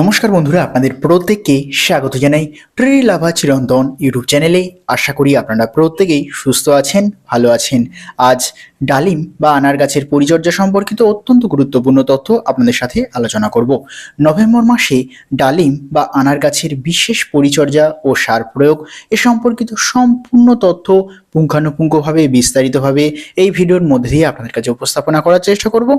নমস্কার বন্ধুরা, আপনাদের প্রত্যেককে স্বাগত জানাই ট্রি লাভা চিরন্তন ইউটিউব চ্যানেলে। আশা করি আপনারা প্রত্যেকেই সুস্থ আছেন, ভালো আছেন। আজ ডালিম বা আনার গাছের পরিচর্যা সম্পর্কিত অত্যন্ত গুরুত্বপূর্ণ তথ্য আপনাদের সাথে আলোচনা করব। নভেম্বর মাসে ডালিম বা আনার গাছের বিশেষ পরিচর্যা ও সার প্রয়োগ এ সম্পর্কিত সম্পূর্ণ তথ্য পুঙ্খানুপুঙ্খভাবে বিস্তারিতভাবে এই ভিডিওর মধ্যে দিয়ে আপনাদের কাছে উপস্থাপনা করার চেষ্টা করব।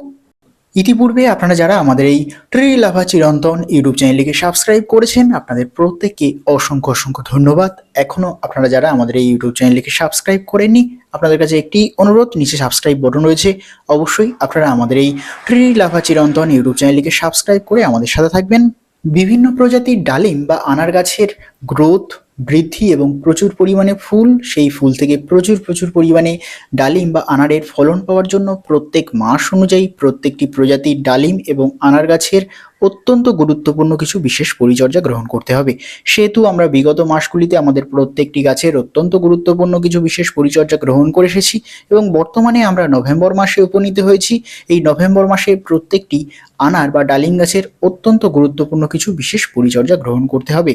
ইতিপূর্বে আপনারা যারা আমাদের এই ট্রি লাভা চিরন্তন ইউটিউব চ্যানেলটিকে সাবস্ক্রাইব করেছেন, আপনাদের প্রত্যেককে অসংখ্য অসংখ্য ধন্যবাদ। এখনও আপনারা যারা আমাদের এই ইউটিউব চ্যানেলটিকে সাবস্ক্রাইব করেননি, আপনাদের কাছে একটি অনুরোধ, নিচে সাবস্ক্রাইব বটন রয়েছে। অবশ্যই আপনারা আমাদের এই ট্রি লাভা চিরন্তন ইউটিউব চ্যানেলটিকে সাবস্ক্রাইব করে আমাদের সাথে থাকবেন। বিভিন্ন প্রজাতির ডালিম বা আনার গাছের গ্রোথ বৃদ্ধি এবং প্রচুর পরিমাণে ফুল, সেই ফুল থেকে প্রচুর প্রচুর পরিমাণে ডালিম বা আনারের ফলন পাওয়ার জন্য প্রত্যেক মাস অনুযায়ী প্রত্যেকটি প্রজাতির ডালিম এবং আনার গাছের অত্যন্ত গুরুত্বপূর্ণ কিছু বিশেষ পরিচর্যা গ্রহণ করতে হবে। সেহেতু আমরা বিগত মাসগুলিতে আমাদের প্রত্যেকটি গাছের অত্যন্ত গুরুত্বপূর্ণ কিছু বিশেষ পরিচর্যা গ্রহণ করে এসেছি এবং বর্তমানে আমরা নভেম্বর মাসে উপনীত হয়েছি। এই নভেম্বর মাসে প্রত্যেকটি আনার বা ডালিম গাছের অত্যন্ত গুরুত্বপূর্ণ কিছু বিশেষ পরিচর্যা গ্রহণ করতে হবে।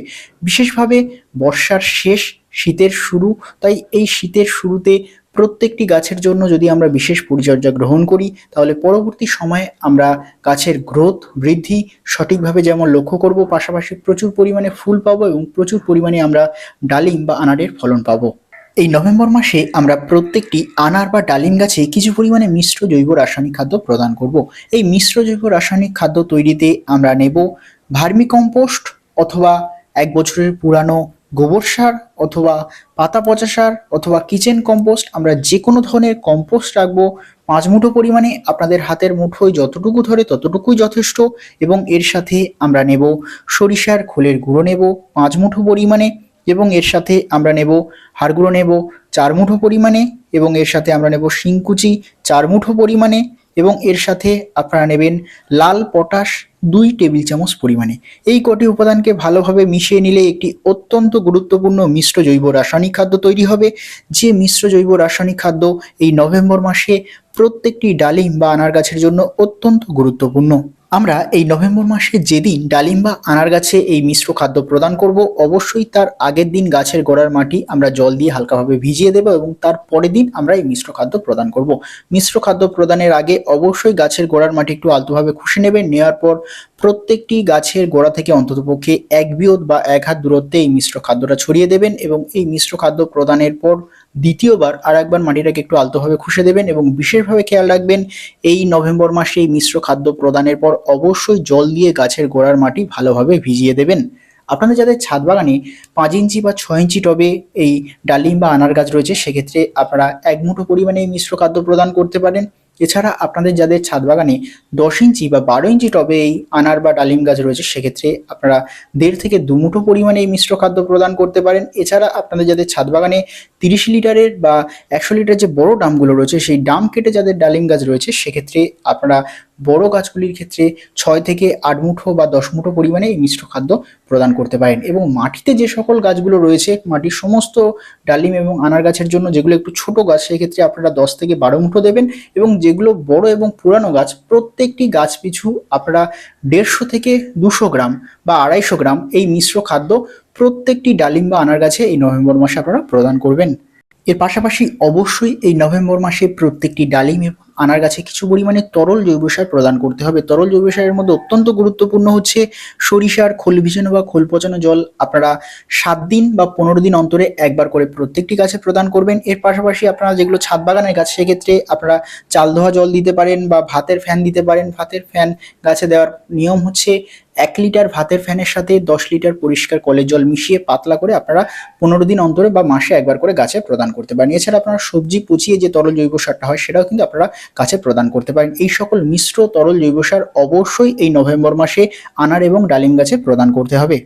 বিশেষভাবে বর্ষার শেষ শীতের শুরু। তাই এই শীতের শুরুতে প্রত্যেকটি গাছের জন্য যদি আমরা বিশেষ পরিচর্যা গ্রহণ করি, তাহলে পরবর্তী সময়ে আমরা গাছের গ্রোথ বৃদ্ধি সঠিকভাবে যেমন লক্ষ্য করব, পাশাপাশি প্রচুর পরিমাণে ফুল পাবো এবং প্রচুর পরিমাণে আমরা ডালিম বা আনারের ফলন পাবো। এই নভেম্বর মাসে আমরা প্রত্যেকটি আনার বা ডালিম গাছে কিছু পরিমাণে মিশ্র জৈব রাসায়নিক খাদ্য প্রদান করব। এই মিশ্র জৈব রাসায়নিক খাদ্য তৈরিতে আমরা নেব ভার্মি কম্পোস্ট অথবা এক বছরের পুরানো গোবর সার অথবা পাতা পচা সার অথবা কিচেন কম্পোস্ট আমরা যে কোনো ধরনের কম্পোস্ট রাখব, পাঁচ মুঠো পরিমাণে আপনাদের হাতের মুঠোয় যতটুকু ধরে ততটুকুই যথেষ্ট এবং এর সাথে আমরা নেব সরিষার খোলের গুঁড়ো নেব পাঁচ মুঠো পরিমাণে এবং এর সাথে আমরা নেব হাড় গুঁড়ো নেব চার মুঠো পরিমাণে এবং এর সাথে আমরা নেব শিংকুচি চার মুঠো পরিমাণে এবং এর সাথে আপনারা নেবেন লাল পটাশ দুই টেবিল চামচ পরিমাণে। এই কটি উপাদানকে ভালোভাবে মিশিয়ে নিলে একটি অত্যন্ত গুরুত্বপূর্ণ মিশ্র জৈব রাসায়নিক খাদ্য তৈরি হবে। যে মিশ্র জৈব রাসায়নিক খাদ্য এই নভেম্বর মাসে প্রত্যেকটি ডালিম বা আনার গাছের জন্য অত্যন্ত গুরুত্বপূর্ণ। আমরা এই নভেম্বর মাসে যেদিন ডালিম বা আনার গাছে এই মিশ্র খাদ্য প্রদান করব, অবশ্যই তার আগের দিন গাছের গোড়ার মাটি আমরা জল দিয়ে হালকাভাবে ভিজিয়ে দেবো এবং তার পরের দিন আমরা এই মিশ্র খাদ্য প্রদান করব। মিশ্র খাদ্য প্রদানের আগে অবশ্যই গাছের গোড়ার মাটি একটু আলতোভাবে খুশে নেবেন নেওয়ার পর প্রত্যেকটি গাছের গোড়া থেকে অন্ততপক্ষে এক বিয়ত বা এক হাত দূরত্বে এই মিশ্র খাদ্যটা ছড়িয়ে দেবেন এবং এই মিশ্র খাদ্য প্রদানের পর দ্বিতীয়বার আর একবার মাটিটাকে একটু আলতোভাবে খুশে দেবেন এবং বিশেষভাবে খেয়াল রাখবেন, এই নভেম্বর মাসে এই মিশ্র খাদ্য প্রদানের পর অবশ্যই জল দিয়ে গাছের গোড়ার মাটি ভালোভাবে ভিজিয়ে দেবেন। আপনাদের যাদের ছাদ বাগানে পাঁচ ইঞ্চি বা ছয় ইঞ্চি টবে এই ডালিম বা আনার গাছ রয়েছে, সেক্ষেত্রে আপনারা এক মুঠো পরিমাণে মিশ্র খাদ্য প্রদান করতে পারেন। এছাড়া আপনাদের যাদের ছাদ বাগানে দশ ইঞ্চি বা বারো ইঞ্চি টবে এই আনার বা ডালিম গাছ রয়েছে, সেক্ষেত্রে আপনারা দেড় থেকে দু মুঠো পরিমাণে এই মিশ্র খাদ্য প্রদান করতে পারেন। এছাড়া আপনাদের যাদের ছাদ বাগানে তিরিশ লিটারের বা একশো লিটার যে বড় ডামগুলো রয়েছে, সেই ডাম কেটে যাদের ডালিম গাছ রয়েছে, সেক্ষেত্রে আপনারা বড় গাছগুলির ক্ষেত্রে ছয় থেকে আট মুঠো বা দশ মুঠো পরিমাণে এই মিশ্র খাদ্য প্রদান করতে পারেন। এবং মাটিতে যে সকল গাছগুলো রয়েছে, মাটির সমস্ত ডালিম এবং আনার গাছের জন্য যেগুলো একটু ছোট গাছ, সেক্ষেত্রে আপনারা দশ থেকে বারো মুঠো দেবেন এবং যেগুলো বড় এবং পুরানো গাছ, প্রত্যেকটি গাছ পিছু আপনারা দেড়শো থেকে দুশো গ্রাম বা আড়াইশো গ্রাম এই মিশ্র খাদ্য প্রত্যেকটি ডালিম বা আনার গাছে এই নভেম্বর মাসে আপনারা প্রদান করবেন। এর পাশাপাশি অবশ্যই এই নভেম্বর মাসে প্রত্যেকটি ডালিম এবং আনার গাছে কিছু পরিমাণে তরল জৈব সার প্রদান করতে হবে। তরল জৈব সারের মধ্যে অত্যন্ত গুরুত্বপূর্ণ হচ্ছে সরিষার খোল ভিজানো বা খোল পচানো জল। আপনারা সাত দিন বা পনেরো দিন অন্তরে একবার করে প্রত্যেকটি গাছে প্রদান করবেন। এর পাশাপাশি আপনারা যেগুলো ছাদ বাগানের গাছ, সেক্ষেত্রে আপনারা চাল ধোয়া জল দিতে পারেন বা ভাতের ফ্যান দিতে পারেন। ভাতের ফ্যান গাছে দেওয়ার নিয়ম হচ্ছে এক লিটার ভাতের ফ্যানের সাথে দশ লিটার পরিষ্কার কলের জল মিশিয়ে পাতলা করে আপনারা পনেরো দিন অন্তরে বা মাসে একবার করে গাছে প্রদান করতে পারেন। এছাড়া আপনারা সবজি পুচিয়ে যে তরল জৈব সারটা হয় সেটাও কিন্তু আপনারা গাছে প্রদান করতে পারেন। এই সকল মিশ্র তরল জৈব সার অবশ্যই এই নভেম্বর মাসে আনার এবং ডালিম গাছে প্রদান করতে হবে।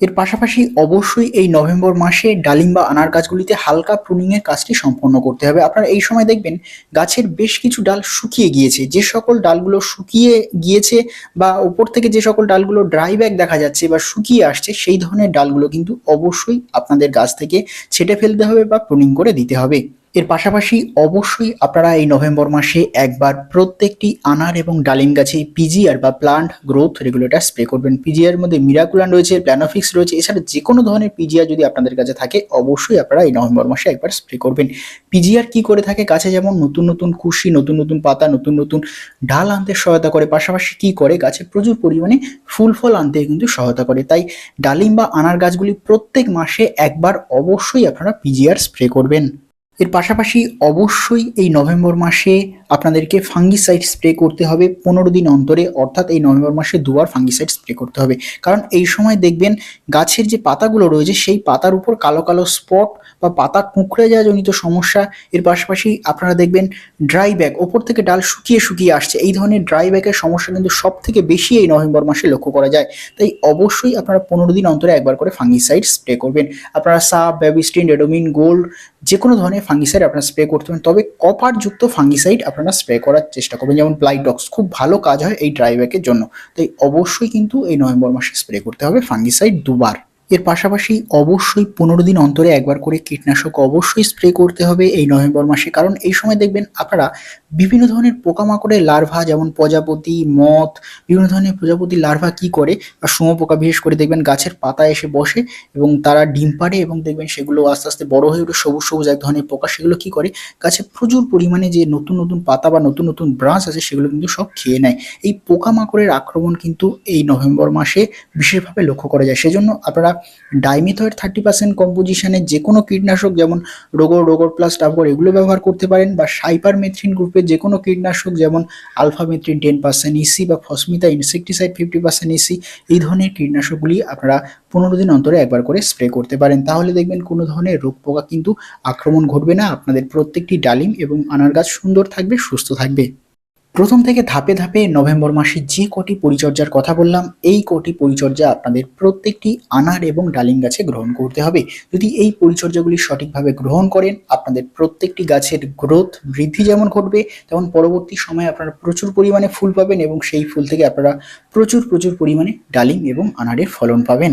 এর পাশাপাশি অবশ্যই এই নভেম্বর মাসে ডালিম বা আনার গাছগুলিতে হালকা প্রুনিংয়ের কাজটি সম্পন্ন করতে হবে। আপনারা এই সময় দেখবেন গাছের বেশ কিছু ডাল শুকিয়ে গিয়েছে। যে সকল ডালগুলো শুকিয়ে গিয়েছে বা উপর থেকে যে সকল ডালগুলো ড্রাই ব্যাগ দেখা যাচ্ছে বা শুকিয়ে আসছে, সেই ধরনের ডালগুলো কিন্তু অবশ্যই আপনাদের গাছ থেকে ছেটে ফেলতে হবে বা প্রুনিং করে দিতে হবে। এর পাশাপাশি অবশ্যই আপনারা এই নভেম্বর মাসে একবার প্রত্যেকটি আনার এবং ডালিম গাছে পিজিআর বা প্লান্ট গ্রোথ রেগুলেটর স্প্রে করবেন। পিজিআর মধ্যে মিরাকুলান রয়েছে প্ল্যানোফিক্স রয়েছে, এছাড়া যে কোনো ধরনের পিজিআর যদি আপনাদের কাছে থাকে, অবশ্যই আপনারা এই নভেম্বর মাসে একবার স্প্রে করবেন। পিজিআর কি করে থাকে? গাছে যেমন নতুন নতুন কুশি নতুন নতুন পাতা, নতুন নতুন ডাল আনতে সহায়তা করে, পাশাপাশি কি করে? গাছে প্রচুর পরিমাণে ফুল ফল আনতে কিন্তু সহায়তা করে। তাই ডালিম বা আনার গাছগুলি প্রত্যেক মাসে একবার অবশ্যই আপনারা পিজিআর স্প্রে করবেন। এর পাশাপাশি অবশ্যই এই নভেম্বর মাসে আপনাদেরকে ফাঙ্গিসাইড স্প্রে করতে হবে পনেরো দিন অন্তরে, অর্থাৎ এই নভেম্বর মাসে দুবার ফাঙ্গিসাইড স্প্রে করতে হবে। কারণ এই সময় দেখবেন গাছের যে পাতাগুলো রয়েছে, সেই পাতার উপর কালো কালো স্পট বা পাতা কুঁকড়ে যাওয়া জনিত সমস্যা, এর পাশাপাশি আপনারা দেখবেন ড্রাই ব্যাগ ওপর থেকে ডাল শুকিয়ে শুকিয়ে আসছে। এই ধরনের ড্রাই ব্যাগের সমস্যা কিন্তু সব থেকে বেশি এই নভেম্বর মাসে লক্ষ্য করা যায়। তাই অবশ্যই আপনারা পনেরো দিন অন্তরে একবার করে ফাঙ্গিসাইড স্প্রে করবেন। আপনারা সাপ ব্যাবিস্টিন রেডোমিন গোল্ড যে কোনো ধরনের ফাঙ্গিসাইড আপনারা স্প্রে করতে পারেন। তবে কপারযুক্ত ফাঙ্গিসাইড আপনারা স্প্রে করার চেষ্টা করবেন। যেমন প্লাইডক্স খুব ভালো কাজ হয় এই ড্রাইব্যাকের জন্য। তাই অবশ্যই কিন্তু এই নভেম্বর মাসে স্প্রে করতে হবে। ফাঙ্গিসাইড দুবার। এর পাশাপাশি অবশ্যই পনেরো দিন অন্তরে একবার করে কীটনাশক অবশ্যই স্প্রে করতে হবে এই নভেম্বর মাসে। কারণ এই সময় দেখবেন আপনারা বিভিন্ন ধরনের পোকামাকড়ের লার্ভা, যেমন প্রজাপতি, মথ, বিভিন্ন ধরনের প্রজাপতি লার্ভা কি করে? বা শুঁয়োপোকা বিশেষ করে দেখবেন গাছের পাতায় এসে বসে এবং তারা ডিম পাড়ে এবং দেখবেন সেগুলো আস্তে আস্তে বড় হয়ে ওঠে সবুজ সবুজ এক ধরনের পোকা, সেগুলো কি করে? গাছে প্রচুর পরিমাণে যে নতুন নতুন পাতা বা নতুন নতুন ব্রাঞ্চ আছে সেগুলো কিন্তু সব খেয়ে নেয়। এই পোকামাকড়ের আক্রমণ কিন্তু এই নভেম্বর মাসে বিশেষভাবে লক্ষ্য করা যায়। সেজন্য আপনারা ডাইমিথয়েড থার্টি পার্সেন্ট কম্পোজিশনের যে কোনো কীটনাশক, যেমন রোগর রোগর প্লাস টাবর এগুলো ব্যবহার করতে পারেন বা সাইপার মেথ্রিন গ্রুপের যে কোনো কীটনাশক, যেমন alphamethrin ten percent EC বা ফসমিতা ইনসেকটিসাইড ফিফটি পার্সেন্ট ইসি এই ধরনের কীটনাশকগুলি আপনারা পনেরো দিন অন্তরে একবার করে স্প্রে করতে পারেন। তাহলে দেখবেন কোনো ধরনের রোগ পোকা কিন্তু আক্রমণ ঘটবে না, আপনাদের প্রত্যেকটি ডালিম এবং আনার গাছ সুন্দর থাকবে, সুস্থ থাকবে। প্রথম থেকে ধাপে ধাপে নভেম্বর মাসে যে কটি পরিচর্যার কথা বললাম, এই কটি পরিচর্যা আপনাদের প্রত্যেকটি আনার এবং ডালিম গাছে গ্রহণ করতে হবে। যদি এই পরিচর্যাগুলি সঠিকভাবে গ্রহণ করেন, আপনাদের প্রত্যেকটি গাছের গ্রোথ বৃদ্ধি যেমন ঘটবে, তেমন পরবর্তী সময়ে আপনারা প্রচুর পরিমাণে ফুল পাবেন এবং সেই ফুল থেকে আপনারা প্রচুর প্রচুর পরিমাণে ডালিম এবং আনারের ফলন পাবেন।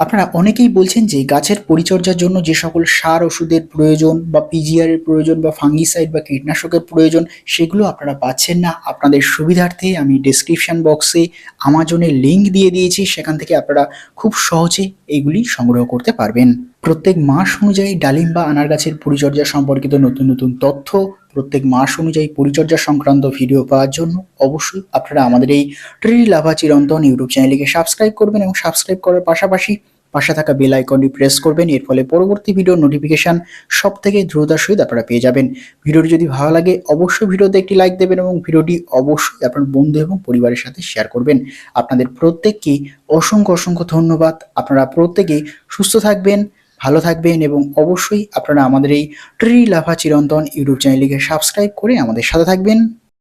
আপনারা অনেকেই বলছেন যে গাছের পরিচর্যার জন্য যে সকল সার ওষুধের প্রয়োজন বা পিজিআর এর প্রয়োজন বা ফাঙ্গিসাইড বা কীটনাশকের প্রয়োজন, সেগুলো আপনারা পাচ্ছেন না। আপনাদের সুবিধার্থে আমি ডেসক্রিপশন বক্সে আমাজনের লিঙ্ক দিয়ে দিয়েছি, সেখান থেকে আপনারা খুব সহজে এইগুলি সংগ্রহ করতে পারবেন। প্রত্যেক মাস অনুযায়ী ডালিম বা আনার গাছের পরিচর্যা সম্পর্কিত নতুন নতুন তথ্য প্রত্যেক মাস অনুযায়ী পরিচর্যা সংক্রান্ত ভিডিও পাওয়ার জন্য অবশ্যই আপনারা আমাদের এই ট্রি লাভা চিরন্তন ইউটিউব চ্যানেলকে সাবস্ক্রাইব করবেন এবং সাবস্ক্রাইব করার পাশাপাশি পাশে থাকা বেল আইকনটি প্রেস করবেন। এর ফলে পরবর্তী ভিডিও নোটিফিকেশন সব থেকে দ্রুততার সহিত আপনারা পেয়ে যাবেন। ভিডিওটি যদি ভালো লাগে, অবশ্যই ভিডিওতে একটি লাইক দেবেন এবং ভিডিওটি অবশ্যই আপনার বন্ধু এবং পরিবারের সাথে শেয়ার করবেন। আপনাদের প্রত্যেককেই অসংখ্য অসংখ্য ধন্যবাদ। আপনারা প্রত্যেকেই সুস্থ থাকবেন। ভালো থাকবেন এবং অবশ্যই আপনারা আমাদের এই ট্রি লাভা চিরন্তন ইউটিউব চ্যানেলটিকে সাবস্ক্রাইব করে আমাদের সাথে থাকবেন।